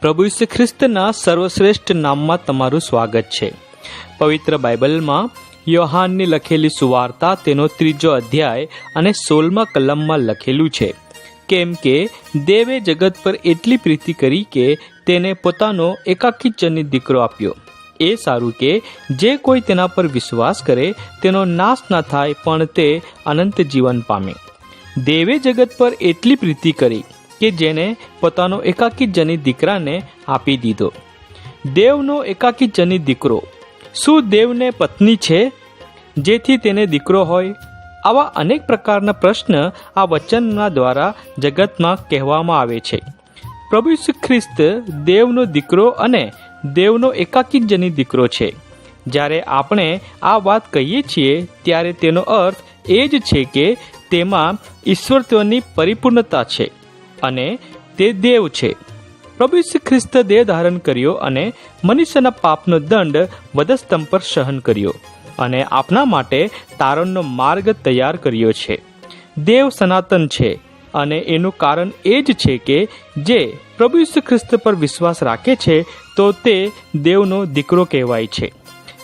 પ્રભુ ઈસુ ખ્રિસ્તના સર્વશ્રેષ્ઠ નામમાં તમારું સ્વાગત છે. પવિત્ર બાઇબલમાં યોહાનની લખેલી સુવાર્તા તેનો ત્રીજો અધ્યાય અને સોળમા કલમમાં લખેલું છે. કેમ કે દેવે જગત પર એટલી પ્રીતિ કરી કે તેને પોતાનો એકાકી જનિત દીકરો આપ્યો. એ સારું કે જે કોઈ તેના પર વિશ્વાસ કરે તેનો નાશ ના થાય પણ તે અનંત જીવન પામે. દેવે જગત પર એટલી પ્રીતિ કરી કે જેને પોતાનો એકાકી જનિત દીકરાને આપી દીધો. દેવનો એકાકી જનિત દીકરો. શું દેવને પત્ની છે? જેથી તેને દીકરો હોય. આવા અનેક પ્રકારના પ્રશ્ન આ વચનના દ્વારા જગતમાં કહેવામાં આવે છે. પ્રભુ ખ્રિસ્ત દેવનો દીકરો અને દેવનો એકાકી જનિત દીકરો છે. જ્યારે આપણે આ વાત કહીએ છીએ, ત્યારે તેનો અર્થ એ જ છે કે તેમાં ઈશ્વરત્વની પરિપૂર્ણતા છે. અને તે દેવ છે. પ્રભુ શ્રી ખ્રિસ્ત દેહ ધારણ કર્યો અને મનુષ્યના પાપનો દંડ વધસ્તંભ પર સહન કર્યો અને આપના માટે તારણનો માર્ગ તૈયાર કર્યો છે. દેવ સનાતન છે અને એનું કારણ એ જ છે કે જે પ્રભુ ઈસુ ખ્રિસ્ત પર વિશ્વાસ રાખે છે, તો તે દેવનો દીકરો કહેવાય છે.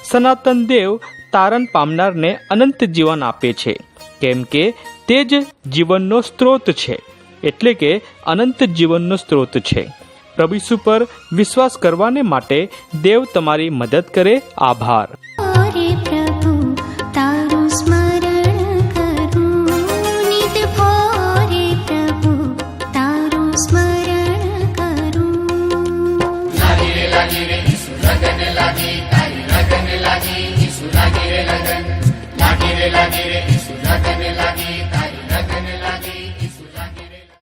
સનાતન દેવ તારણ પામનારને અનંત જીવન આપે છે, કેમ કે તે જ જીવનનો સ્ત્રોત છે. એટલે કે અનંત જીવનનો સ્ત્રોત છે. પ્રભુ પર વિશ્વાસ કરવાને માટે દેવ તમારી મદદ કરે. આભાર. હરે પ્રભુ